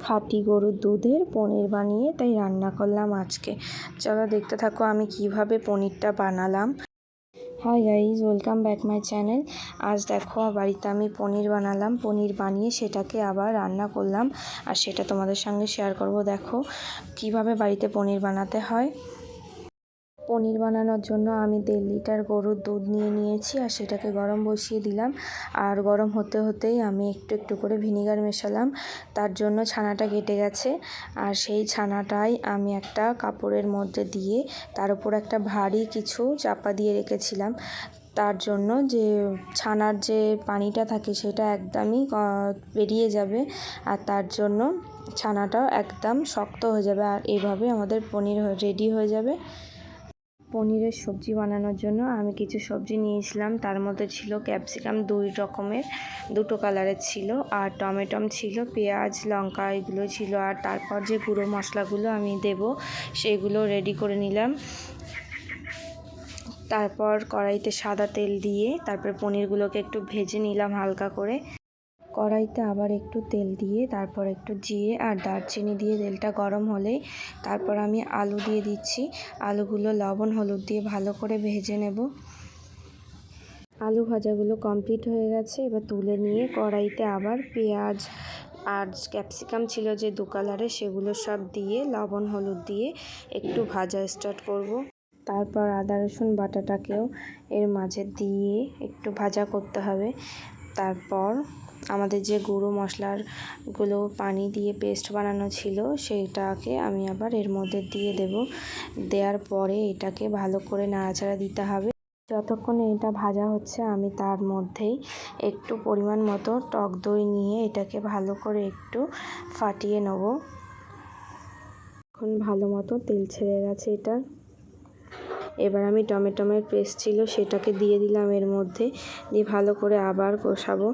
খাঁটি গরুর দুধের পনির বানিয়ে তাই রান্না করলাম আজকে। চলো দেখতে থাকো আমি কীভাবে পনিরটা বানালাম। Hi guys welcome back my channel আজ দেখো, বাড়িতে আমি পনির বানালাম। পনির বানিয়ে সেটাকে আবার রান্না করলাম। আর সেটা তোমাদের সঙ্গে শেয়ার করব। দেখো, কীভাবে বাড়িতে পনির বানাতে হয়। পনির বানানোর জন্য আমি দেড় লিটার গরুর দুধ নিয়ে নিয়েছি আর সেটাকে গরম বসিয়ে দিলাম। আর গরম হতে হতেই আমি একটু একটু করে ভিনিগার মেশালাম। তার জন্য ছানাটা কেটে গেছে। আর সেই ছানাটাই আমি একটা কাপড়ের মধ্যে দিয়ে তার উপর একটা ভারী কিছু চাপা দিয়ে রেখেছিলাম। তার জন্য যে ছানার যে পানিটা থাকে সেটা একদমই বেরিয়ে যাবে। আর তার জন্য ছানাটাও একদম শক্ত হয়ে যাবে। আর এভাবে আমাদের পনির রেডি হয়ে যাবে। পনিরের সবজি বানানোর জন্য আমি কিছু সবজি নিয়েছিলাম। তার মধ্যে ছিল ক্যাপসিকাম দুই রকমের, দুটো কালারের ছিল, আর টমেটম ছিল, পেঁয়াজ, লঙ্কা এগুলো ছিল, আর তারপর যে গুঁড়ো মশলাগুলো আমি দেব সেগুলো রেডি করে নিলাম। তারপর কড়াইতে সাদা তেল দিয়ে তারপর পনিরগুলোকে একটু ভেজে নিলাম হালকা করে। কড়াইতে আবার একটু তেল দিয়ে, তারপর একটু জিরে আর দারচিনি দিয়ে তেলটা গরম হলেই তারপর আমি আলু দিয়ে দিচ্ছি। আলুগুলো লবণ, হলুদ দিয়ে ভালো করে ভেজে নেব। আলু ভাজাগুলো কমপ্লিট হয়ে গেছে। এবার তুলে নিয়ে কড়াইতে আবার পেঁয়াজ আর ক্যাপসিকাম ছিল যে দু কালারে, সেগুলো সব দিয়ে, লবণ, হলুদ দিয়ে একটু ভাজা স্টার্ট করব। তারপর আদা, রসুন, বাটাটাকেও এর মাঝে দিয়ে একটু ভাজা করতে হবে। তারপর আমাদের যে গুঁড়ো মশলারগুলো পানি দিয়ে পেস্ট বানানো ছিল, সেইটাকে আমি আবার এর মধ্যে দিয়ে দেব। দেওয়ার পরে এটাকে ভালো করে নাড়াচাড়া দিতে হবে। যতক্ষণে এটা ভাজা হচ্ছে, আমি তার মধ্যেই একটু পরিমাণ মতো টক দই নিয়ে এটাকে ভালো করে একটু ফাটিয়ে নেব। এখন ভালো মতো তেল ছেড়ে গেছে এটা। এবার আমি টমেটোমের পেস্ট ছিল, সেটাকে দিয়ে দিলাম এর মধ্যে। দিয়ে ভালো করে আবার কষাবো।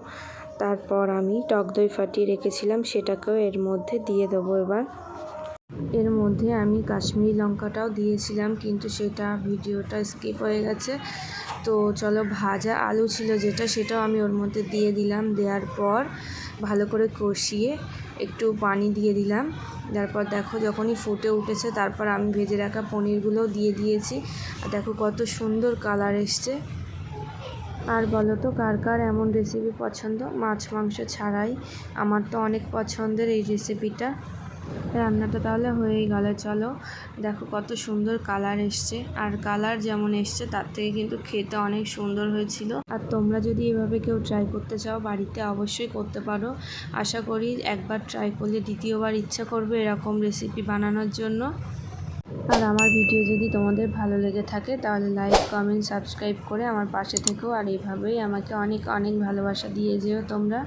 তারপর আমি টক দই ফাটিয়ে রেখেছিলাম, সেটাকেও এর মধ্যে দিয়ে দেবো এবার। এর মধ্যে আমি কাশ্মীরি লঙ্কাটাও দিয়েছিলাম, কিন্তু সেটা ভিডিওটা স্কিপ হয়ে গেছে। তো চলো ভাজা আলু ছিল যেটা, সেটাও আমি ওর মধ্যে দিয়ে দিলাম। দেওয়ার পর ভালো করে কষিয়ে একটু পানি দিয়ে দিলাম। তারপর দেখো যখনই ফুটে উঠেছে, তারপর আমি ভেজে রাখা পনিরগুলোও দিয়ে দিয়েছি। আর দেখো কত সুন্দর কালার এসছে। আর বলো তো, কার কার এমন রেসিপি পছন্দ? মাছ, মাংস ছাড়াই। আমার তো অনেক পছন্দের এই রেসিপিটা রান্নাটা তাহলে হয়েই গেল, চলো। দেখো কত সুন্দর কালার এসছে। আর কালার যেমন এসছে, তার থেকে কিন্তু খেতে অনেক সুন্দর হয়েছিল। আর তোমরা যদি এভাবে কেউ ট্রাই করতে চাও, বাড়িতে অবশ্যই করতে পারো। আশা করি একবার ট্রাই করলে দ্বিতীয়বার ইচ্ছা করবে এরকম রেসিপি বানানোর জন্য। আর আমার ভিডিও যদি তোমাদের ভালো লেগে থাকে, তাহলে লাইক কমেন্ট সাবস্ক্রাইব করে আমার পাশে থেকেও আর এইভাবেই আমাকে অনেক অনেক ভালোবাসা দিয়ে যেও তোমরা।